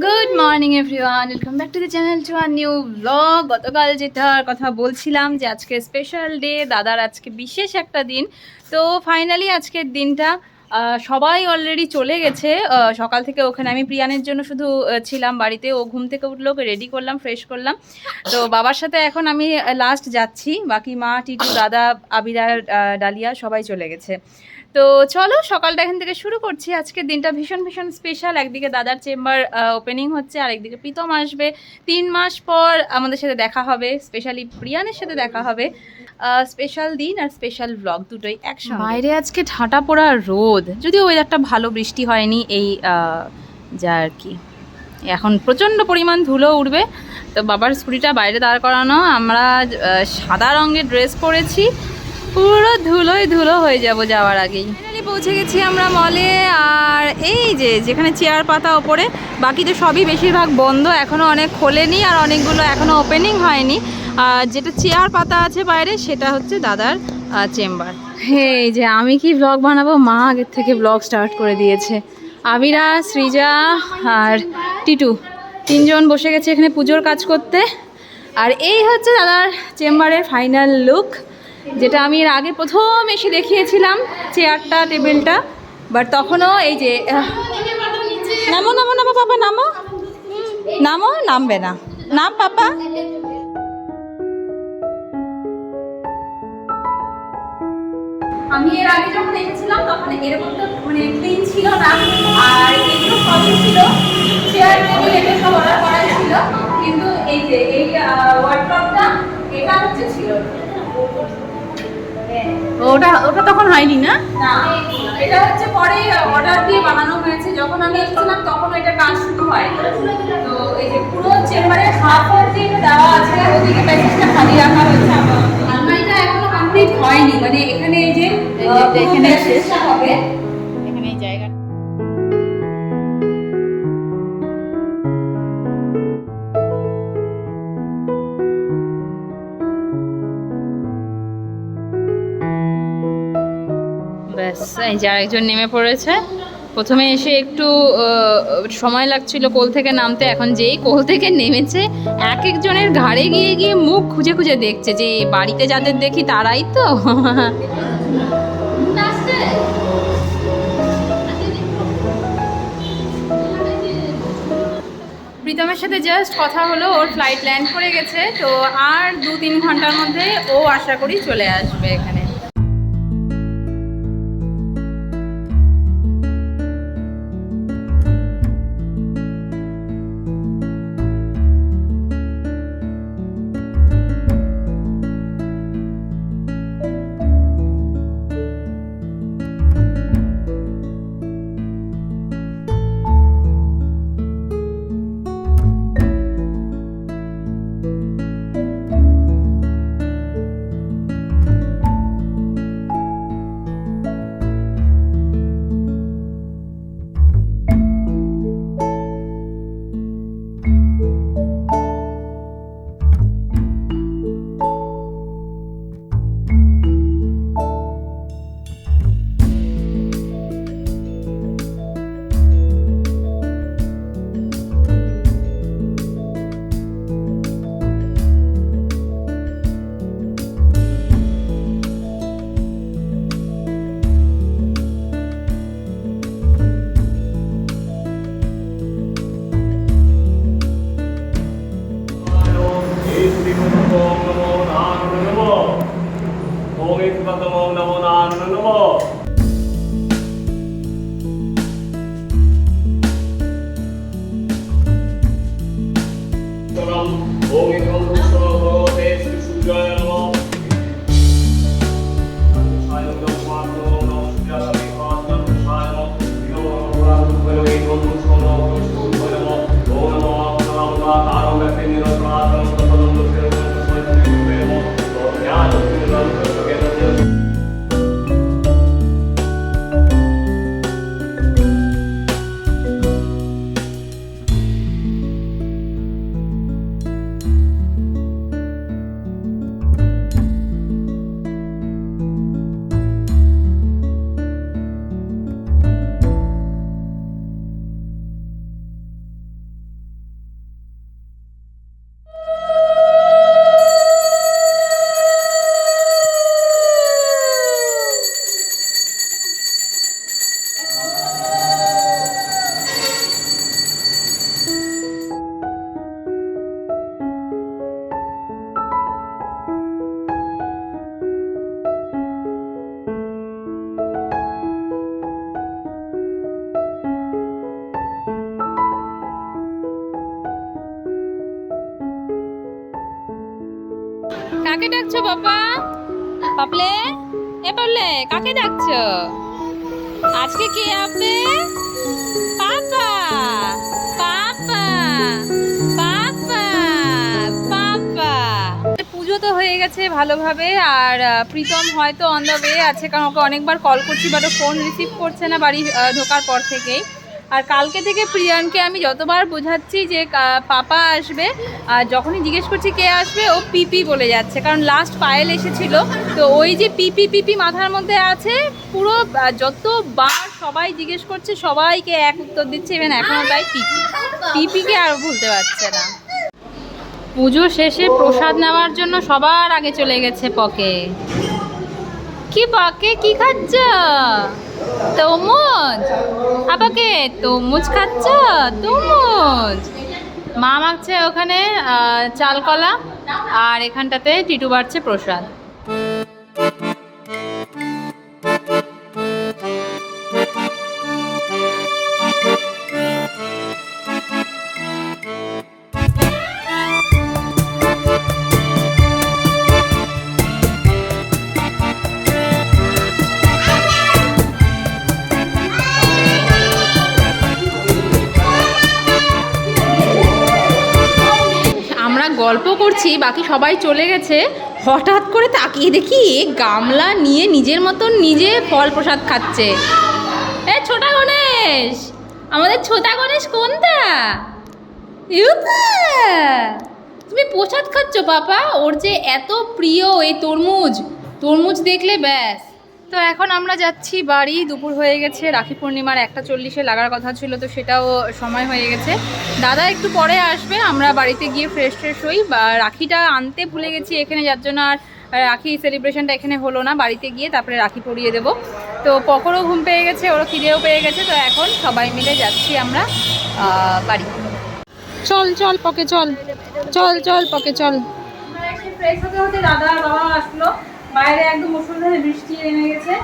Good morning everyone welcome back to the channel to our new blog গতকাল যেটার কথা বলছিলাম যে আজকে স্পেশাল ডে দাদার আজকে বিশেষ একটা দিন। তো ফাইনালি আজকের দিনটা সবাই অলরেডি চলে গেছে। সকাল থেকে ওখানে আমি প্রিয়ানের জন্য শুধু ছিলাম বাড়িতে। ও ঘুম থেকে উঠল, ওকে রেডি করলাম ফ্রেশ করলাম। তো বাবার সাথে এখন আমি লাস্ট যাচ্ছি। বাকি মা, টিটু, দাদা আবিরা ডালিয়া সবাই চলে গেছে। তো চলো, সকালটা এখান থেকে শুরু করছি। আজকের দিনটা ভীষণ ভীষণ স্পেশাল একদিকে দাদার চেম্বার ওপেনিং হচ্ছে আর একদিকে প্রীতম আসবে। তিন মাস পর আমাদের সাথে দেখা হবে স্পেশালি প্রিয়ানের সাথে দেখা হবে। স্পেশাল দিন আর স্পেশাল ব্লগ দুটোই একসঙ্গে। বাইরে আজকে ঠাটা পড়া রোদ। যদিও ওয়েদারটা ভালো, বৃষ্টি হয়নি, এই যা আর কি। এখন প্রচণ্ড পরিমাণ ধুলো উঠবে। তো বাবার স্কুটিটা বাইরে দাঁড় করানো। আমরা সাদা রঙের ড্রেস পরেছি। পুরো ধুলোই ধুলো হয়ে যাব যাওয়ার আগেই। ফাইনালি পৌঁছে গেছি আমরা মলে আর এই যে যেখানে চেয়ার পাতা ওপরে বাকি তো সবই বেশিরভাগ বন্ধ এখনও অনেক খোলেনি আর অনেকগুলো এখনও ওপেনিং হয়নি। আর যেটা চেয়ার পাতা আছে বাইরে সেটা হচ্ছে দাদার চেম্বার এই যে আমি কি ব্লগ বানাবো? মা আগের থেকে ব্লগ স্টার্ট করে দিয়েছে। আবিরা সৃজা আর টিটু তিনজন বসে গেছে এখানে পুজোর কাজ করতে। আর এই হচ্ছে দাদার চেম্বারের ফাইনাল লুক যেটা আমি এর আগে প্রথম এসে দেখিয়েছিলাম চেয়ারটা, টেবিলটা বাট তখনও এই যে নামো নামো নামো পাপা নামো। নামো, নামবে না। নাম, পাপা। আমি এর আগে যখন এসেছিলাম তখন এরকম তো মানে ক্লিন ছিল না। আর এগুলো ছিল। চেয়ার টেবিল এটা সব অর্ডার করা ছিল। কিন্তু এই যে, এই এটা হচ্ছে ছিল। ওটা ওটা তখন হয়নি না? এটা হচ্ছে পরে অর্ডার দিয়ে বানানো হয়েছে। যখন আমি এসেছিলাম তখন এটা কাজ শুরু হয়। তো এই যে পুরো চেম্বারে হাফ অব্দি দেওয়া আছে ওদিকে প্যাকেজটা খালি রাখা হয়েছে। আলমারিটা এখনও কমপ্লিট হয়নি। মানে এখানে এই যে এখানে শেষটা হবে। ব্যাস, এই যে আরেকজন নেমে পড়েছে। প্রথমে এসে একটু সময় লাগছিল কোল থেকে নামতে, এখন যেই কোল থেকে নেমেছে এক একজনের ঘাড়ে গিয়ে গিয়ে মুখ খুঁজে খুঁজে দেখছে যে, বাড়িতে যাদের দেখি তারাই তো? প্রীতমের সাথে জাস্ট কথা হলো, ওর ফ্লাইট ল্যান্ড করে গেছে, তো আর দু তিন ঘণ্টার মধ্যে ও আশা করি চলে আসবে এখানে। ডাকছো বাবা পাপলে? এ পাপলে, কাকে ডাকছো? আজকে কে আসবে পাপা পাপা পাপা পাপা। পুজো তো হয়ে গেছে ভালোভাবে, আর প্রীতম হয়তো অন দ্য ওয়ে আছে, কারণ ওকে অনেকবার কল করছি বাট ফোন রিসিভ করছে না বাড়ি ঢোকার পর থেকেই। আর কালকে থেকে প্রিয়ানকে আমি যতবার বোঝাচ্ছি যে পাপা আসবে আর যখনই জিজ্ঞেস করছি কে আসবে, ও পিপি বলে যাচ্ছে। কারণ লাস্ট পায়েল এসেছিল, তো ওই যে পিপি পিপি মাথার মধ্যে আছে, পুরো যতবার সবাই জিজ্ঞেস করছে, সবাইকে এক উত্তর দিচ্ছে ইভেন এখনও তাই পিপি। পিপিকে আর ভুলতে পারছে না। পুজো শেষে প্রসাদ নেওয়ার জন্য সবার আগে চলে গেছে পকে। কি বাকে, কি খাচ্ছ? তরমুজ আপাকে তরমুজ খাচ্ছ? তরমুজ মা মাখছে ওখানে চাল চালকলা, আর এখানটাতে টিটু বাড়ছে প্রসাদ। করছি, বাকি সবাই চলে গেছে। হঠাৎ করে তাকিয়ে দেখি গামলা নিয়ে নিজের মতন নিজে ফল প্রসাদ খাচ্ছে। এ ছোটা গণেশ, আমাদের ছোটা গণেশ কোনটা! তুমি প্রসাদ খাচ্ছ, পাপা? ওর যে এত প্রিয় এই তরমুজ তরমুজ দেখলে ব্যাস। তো এখন আমরা যাচ্ছি বাড়ি দুপুর হয়ে গেছে রাখি পূর্ণিমার একটা চল্লিশে লাগার কথা ছিল তো সেটাও সময় হয়ে গেছে। দাদা একটু পরে আসবে আমরা বাড়িতে গিয়ে ফ্রেশ ফ্রেশ হই। বা রাখিটা আনতে ভুলে গেছি এখানে যার জন্য আর রাখি সেলিব্রেশনটা এখানে হলো না বাড়িতে গিয়ে তারপরে রাখি পরিয়ে দেবো। তো পকরও ঘুম পেয়ে গেছে ওরও খিদেও পেয়ে গেছে তো এখন সবাই মিলে যাচ্ছি আমরা বাড়ি। চল চল পকে চল। চল চল পকে চল। ফ্রেশ হতে হতে দাদা বাবা আসলো। বাইরে একদম মুসলধারে বৃষ্টি নেমে গেছে।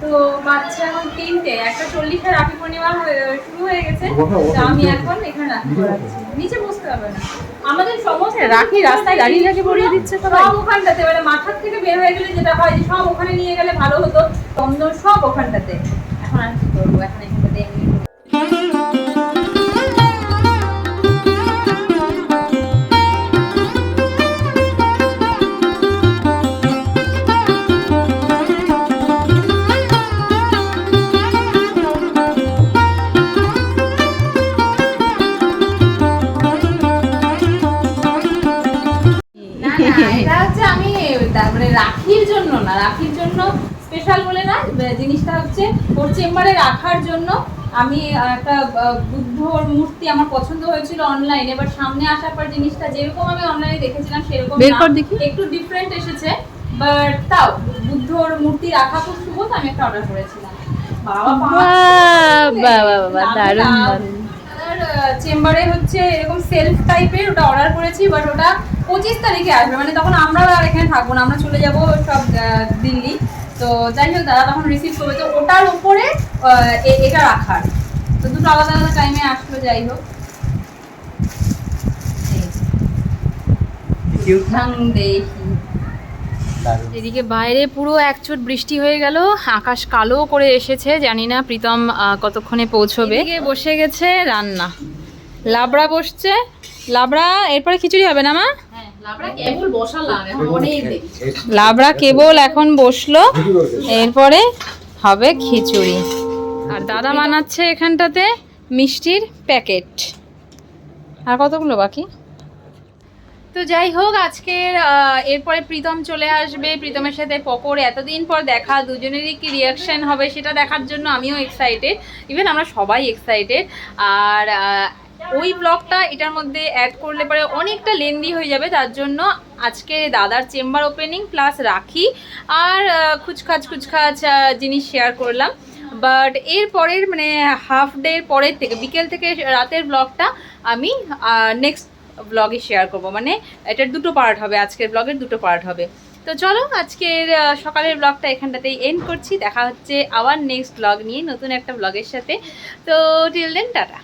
তো বাচ্চা এখন তিনটে একটা চল্লিশের রাখি পূর্ণিমা হয়ে- শুরু হয়ে গেছে। তো আমি এখন এখানে রাখি পড়াচ্ছি নিচে বসতে হবে না। আমাদের সমস্ত রাখি রাস্তায় গাড়ি রাখি পড়িয়ে দিচ্ছে সবাই? সব ওখানটাতে মানে মাথার থেকে বের হয়ে গেলে যেটা হয় যে সব ওখানে নিয়ে গেলে ভালো হতো। কম সব ওখানটাতে। এখন আর কি করব? এখন রাখির জন্য না রাখির জন্য স্পেশাল বলে না জিনিসটা হচ্ছে ওর চেম্বারে রাখার জন্য আমি একটা বুদ্ধর মূর্তি আমার পছন্দ হয়েছিল অনলাইনে এবার সামনে আসার পর জিনিসটা যেরকম আমি অনলাইনে দেখেছিলাম সেরকম। একটু ডিফারেন্ট এসেছে বাট তাও বুদ্ধর মূর্তি রাখা খুব শুভ তো আমি একটা অর্ডার করেছিলাম। চেম্বারে হচ্ছে এরকম সেলফ টাইপের ওটা অর্ডার করেছি বাট ওটা পঁচিশ তারিখে আসবে মানে তখন আমরা আর এখানে থাকব না আমরা চলে যাব সব দিল্লি। তো যাই হোক দাদা তখন রিসিভ করবে। তো ওটার উপরে এটা রাখার। তো দুটো আলাদা আলাদা টাইমে আসলো যাই হোক। এদিকে বাইরে পুরো একচোট বৃষ্টি হয়ে গেল আকাশ কালো করে এসেছে জানি না প্রীতম কতক্ষণে পৌঁছবে। এদিকে বসে গেছে রান্না। লাবড়া বসছে। লাবড়া এরপরে খিচুড়ি হবে না মা? লাবড়া কেবল এখন বসল এরপরে হবে খিচুড়ি। আর দাদা বানাচ্ছে এখানটাতে মিষ্টির প্যাকেট। আর কতগুলো বাকি? তো যাই হোক আজকের এরপরে প্রীতম চলে আসবে। প্রীতমের সাথে পকর এতদিন পর দেখা দুজনেরই কি রিয়াকশন হবে সেটা দেখার জন্য আমিও এক্সাইটেড ইভেন আমরা সবাই এক্সাইটেড আর ওই ব্লগটা এটার মধ্যে অ্যাড করলে পরে অনেকটা লেন্দি হয়ে যাবে, তার জন্য আজকে দাদার চেম্বার ওপেনিং প্লাস রাখি আর খুচখাচ খুচখাচ জিনিস শেয়ার করলাম। বাট এর পরের মানে হাফ ডে পরের থেকে, বিকেল থেকে রাতের ব্লগটা আমি নেক্সট ব্লগে শেয়ার করব। মানে এটার দুটো পার্ট হবে, আজকের ব্লগের দুটো পার্ট হবে। তো চলো, আজকের সকালের ব্লগটা এখানটাতেই এন্ড করছি। দেখা হচ্ছে আবার নেক্সট ব্লগ নিয়ে নতুন একটা ব্লগের সাথে। তো টিল দেন টাটা।